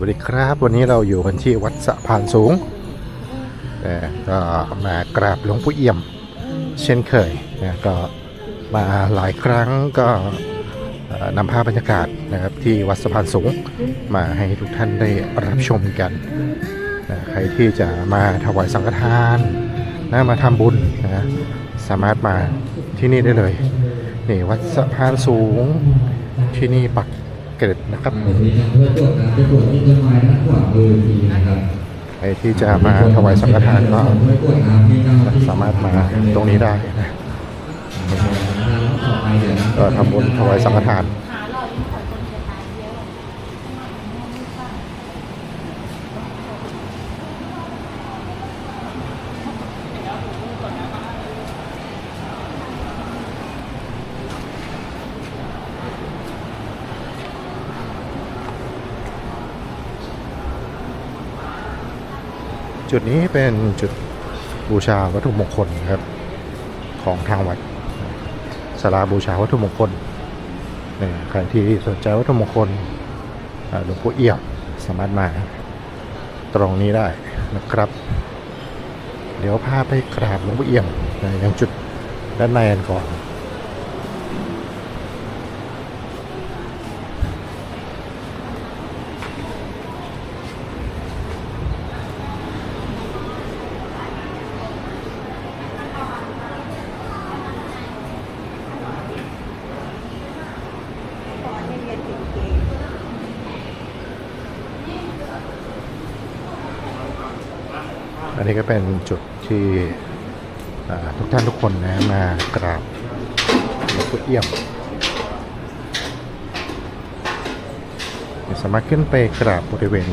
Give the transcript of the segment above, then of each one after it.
วัสดีครับ วันนี้เราอยู่กันที่วัดสะพานสูงก็มากราบหลวงปู่เอี่ยม เช่นเคยนะก็มาหลายครั้งก็นำภาพบรรยากาศนะครับที่วัดสะพานสูงมาให้ทุกท่านได้รับชมกันนะใครที่จะมาถวายสังฆทานนะมาทำบุญนะสามารถมาที่นี่ได้เลยนี่วัดสะพานสูงที่นี่ปัก เกร็ดนะครับเดี๋ยวนี้ทางเพื่อนตรวจน้ำไปตรวจที่ต้นไม้ด้านขวามือทีนะครับใครที่จะมาถวายสังฆทานก็ไปตรวจน้ำที่เจ้าหน้ที่สามารถมาตรงนี้ได้นะต่อไปเดี๋ยวนะก็ทำบุญถวายสังฆทาน หาหล่อยิ่งกว่าคนจะตายเยอะ จุดนี้เป็นจุดบูชาวัตถุมงคลครับของทางวัดสาราบูชาวัตถุมงคลนี่ใครที่สนใจวัตถุมงคลหลวงพ่อเอี่ยมสามารถมาตรงนี้ได้นะครับ เดี๋ยวพาไปกราบหลวงพ่อเอี่ยมนยังจุดด้านในกันก่อน อันนี้ก็เป็นจุดที่ทุกท่านทุกคนนะมากราบหลวงปู่เอี่ยมสามารถขึ้นไปกราบบริเวณ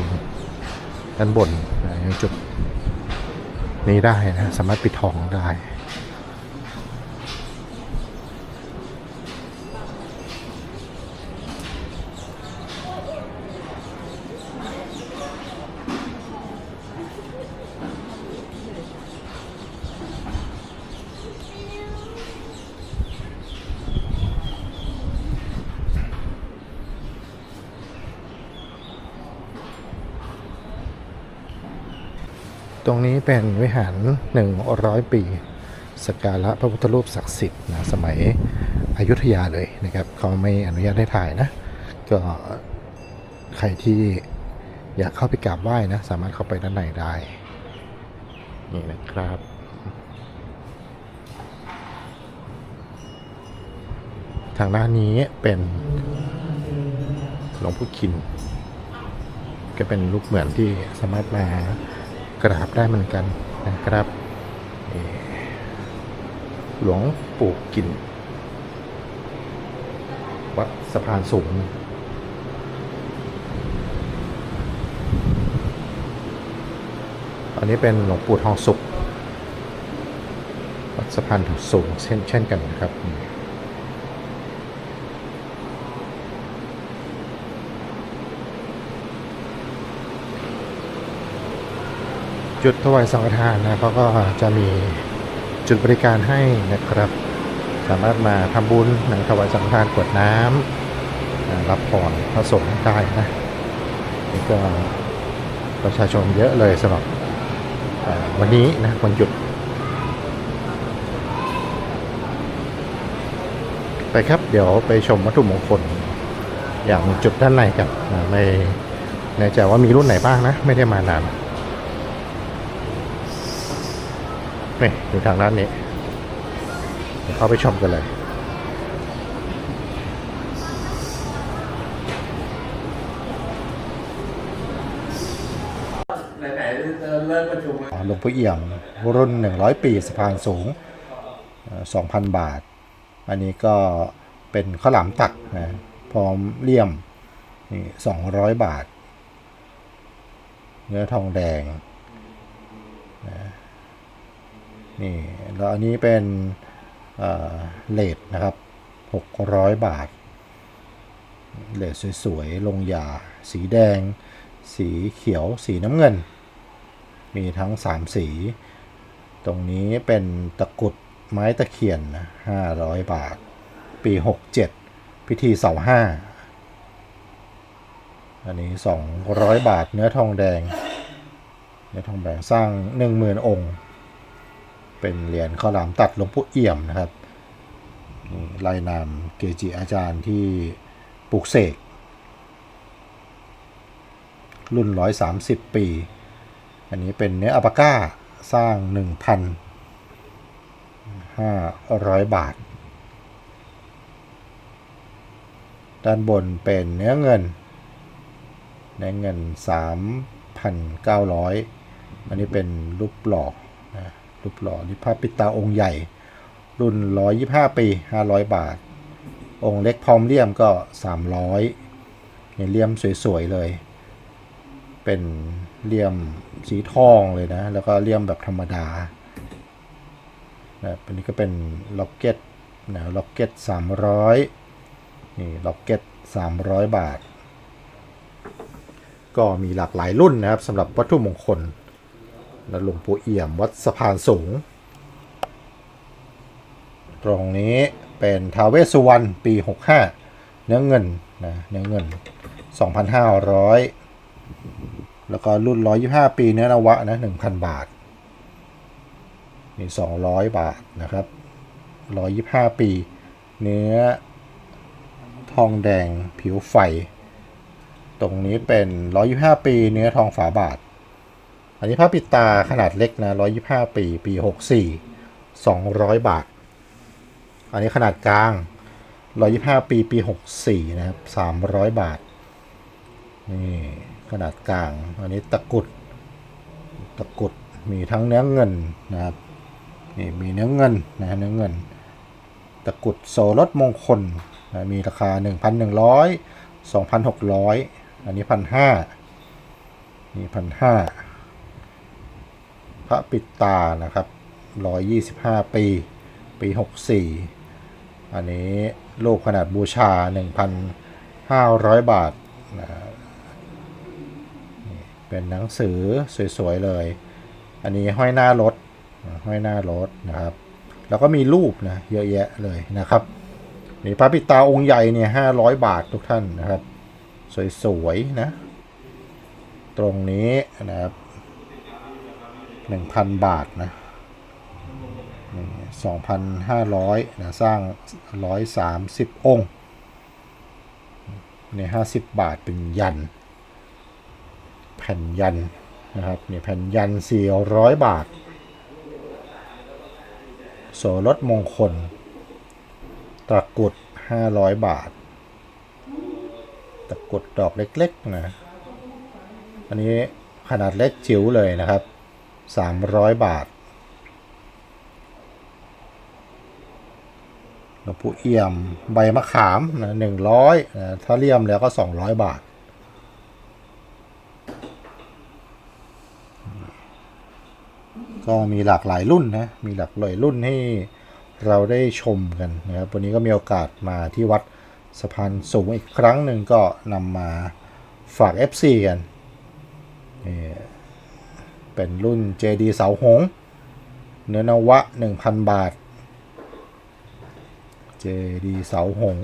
ด้านบนนะยังจุดนี้ได้นะ สามารถปิดทองได้ ตรงนี้เป็นวิหาร 100 ปีสการะพระพุทธรูปศักดิ์สิทธิ์นะสมัยอยุธยาเลยนะครับเขาไม่อนุญาตให้ถ่ายนะ ก็ใครที่อยากเข้าไปกราบไหว้นะ สามารถเข้าไปด้านในได้ นี่นะครับทางด้านนี้เป็นหลวงพ่อคิน ก็เป็นรูปเหมือนที่สามารถมา กราบได้เหมือนกันนะครับหลวงปู่กินวัดสะพานสูงอันนี้เป็นหลวงปู่ทองสุขวัดสะพานสูงเช่นเช่นกันนะครับ จุดถวายสังฆทานนะเขาก็จะมีจุดบริการให้นะครับ สามารถมาทำบุญนะถวายสังฆทานกวดน้ำอ่ารับพรพระสงฆ์ได้นะนี่ก็ประชาชนเยอะเลยสำหรับวันนี้นะวันหยุด ไปครับเดี๋ยวไปชมวัตถุมงคล อย่างจุดด้านในกันนะไม่แน่ใจว่ามีรุ่นไหนบ้างนะ ไม่ได้มานาน นี่อยู่ทางด้านนี้ เข้าไปชมกันเลยหลวงพ่อเอี่ยมรุ่น 100 ปีสะพานสูง 2,000 บาท อันนี้ก็เป็นข้าวหลามตักนะพร้อมเลี่ยมนี่200 บาท เนื้อทองแดงนะ นี่แล้วอันนี้เป็นเลดนะครับ 600 บาท เลดสวยๆ ลงยา สีแดง สีเขียว สีน้ำเงิน มีทั้ง 3 สี ตรงนี้เป็นตะกรุดไม้ตะเคียนนะ500 บาท ปี 67 พิธีเสาห้าอันนี้ 200 บาทเนื้อทองแดง เนื้อทองแดงสร้าง 10,000 องค์ เป็นเหรียญข้าวหลามตัดหลวงปู่เอี่ยมนะครับลายนามเกจิอาจารย์ที่ปลูกเสก รุ่น 130 ปี อันนี้เป็นเนื้ออัปก้าสร้าง 1,500 บาท ด้านบนเป็นเนื้อเงินเนื้อเงิน 3,900 อันนี้เป็นรูปหล่อนะ รูปหล่อนี่พระปิตาองค์ใหญ่ รุ่น 125 ปี 500 บาท องค์เล็กพร้อมเลี่ยมก็ 300เนี่ยเลี่ยมสวย ๆ เลย เป็นเลี่ยมสีทองเลยนะ แล้วก็เลี่ยมแบบธรรมดานะอันนี้ก็เป็นล็อกเก็ตนะล็อกเก็ต 300นี่ล็อกเก็ต 300 บาท ก็มีหลากหลายรุ่นนะครับสำหรับวัตถุมงคล และหลวงปู่เอี่ยมวัดสะพานสูง ตรงนี้เป็นทาวเวสสุวรรณปี 65 เนื้อเงินนะเนื้อเงิน 2,500 แล้วก็รุ่น 125 ปีเนื้อนวะนะ 1,000 บาทนี่200 บาทนะครับ 125 ปี เนื้อทองแดงผิวไฟ ตรงนี้เป็น 125 ปีเนื้อทองฝาบาท อันนี้ผ้าปิดตาขนาดเล็กนะ125ปี ปี64 200บาท อันนี้ขนาดกลาง125ปี ปี64นะครับ300บาท นี่ขนาดกลาง อันนี้ตะกุด ตะกุด มีทั้งเนื้อเงินนะครับ นี่มีเนื้อเงินนะเนื้อเงิน ตะกุดโสรถมงคลนะมีราคา 1,100 2,600 อันนี้1,500นี่1,500พ พระปิดตานะครับ 125 ปี ปี 64 อันนี้รูปขนาดบูชา 1,500 บาทนะเป็นหนังสือสวยๆเลย อันนี้ห้อยหน้ารถ ห้อยหน้ารถนะครับ แล้วก็มีรูปนะเยอะแยะเลยนะครับนี่พระปิตาองค์ใหญ่เนี่ยห้าร้อยบาททุกท่านนะครับ สวยๆนะ ตรงนี้นะครับ หนึ่งพันบาทนะสองพันห้าร้อยนะสร้างร้อยสามสิบองค์นี่ห้าสิบบาทเป็นยัน แผ่นยันนะครับนี่แผ่นยันสี่ร้อยบาท โสรถมงคล ตะกรุด 500 บาท ตะกรุดดอกเล็ก ๆ นะ อันนี้ขนาดเล็กจิ๋วเลยนะครับ 300 บาทหลวงปู่เอี่ยมใบมะขามนะ100นะถ้าเลี่ยมแล้วก็ 200 บาท ก็มีหลากหลายรุ่นนะ มีหลากหลายรุ่นให้เราได้ชมกันนะครับ วันนี้ก็มีโอกาสมาที่วัดสะพานสูงอีกครั้งหนึ่งก็นำมาฝาก FC กันนี่ เป็นรุ่น JD เสาหง เนื้อนวะ 1,000 บาท JD เสาหง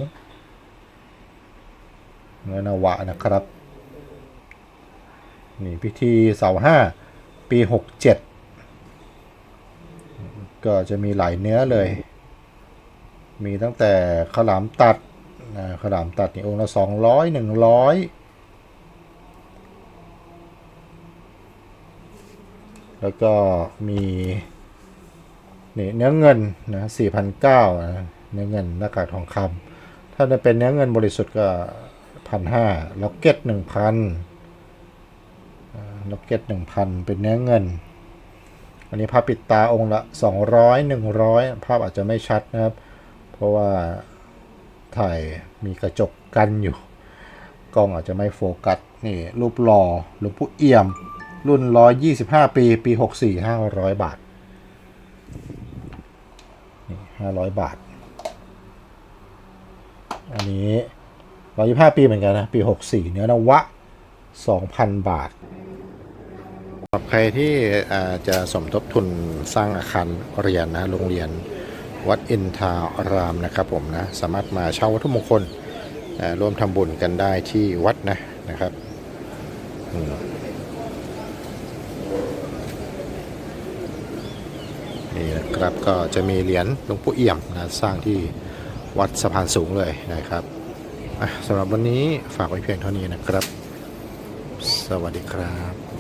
เนื้อนวะนะครับ นี่พิธีเสาห้าปี 67 ก็จะมีหลายเนื้อเลย มีตั้งแต่ขลามตัดขลามตัดนี่องค์ละ 200 100 แล้วก็มีนี่เนื้อเงินนะสี่พันเก้าเนื้อเงินหน้ากากทองคำถ้าจะเป็นเนื้อเงินบริสุทธิ์ก็พันห้าล็อกเก็ตหนึ่งพันล็อกเก็ตหนึ่งพันเป็นเนื้อเงิน อันนี้ภาพปิดตาองค์ละ200 100ภาพอาจจะไม่ชัดนะครับ เพราะว่าถ่ายมีกระจกกันอยู่ กล้องอาจจะไม่โฟกัส นี่รูปหล่อหลวงปู่เอี่ยม รุ่น 125 ปี ปี 64 500 บาทนี่500 บาท อันนี้ 125 ปีเหมือนกันนะ ปี 64 เนื้อนวะ 2,000 บาทสำหรับใครที่จะสมทบทุนสร้างอาคารเรียนนะโรงเรียนวัดอินทารามนะครับผมนะสามารถมาเช่าวัตถุมงคลร่วมทำบุญกันได้ที่วัดนะนะครับ อืม นี่นะครับก็จะมีเหรียญหลวงปู่เอี่ยมนะสร้างที่วัดสะพานสูงเลยนะครับสำหรับวันนี้ฝากไว้เพียงเท่านี้นะครับ สวัสดีครับ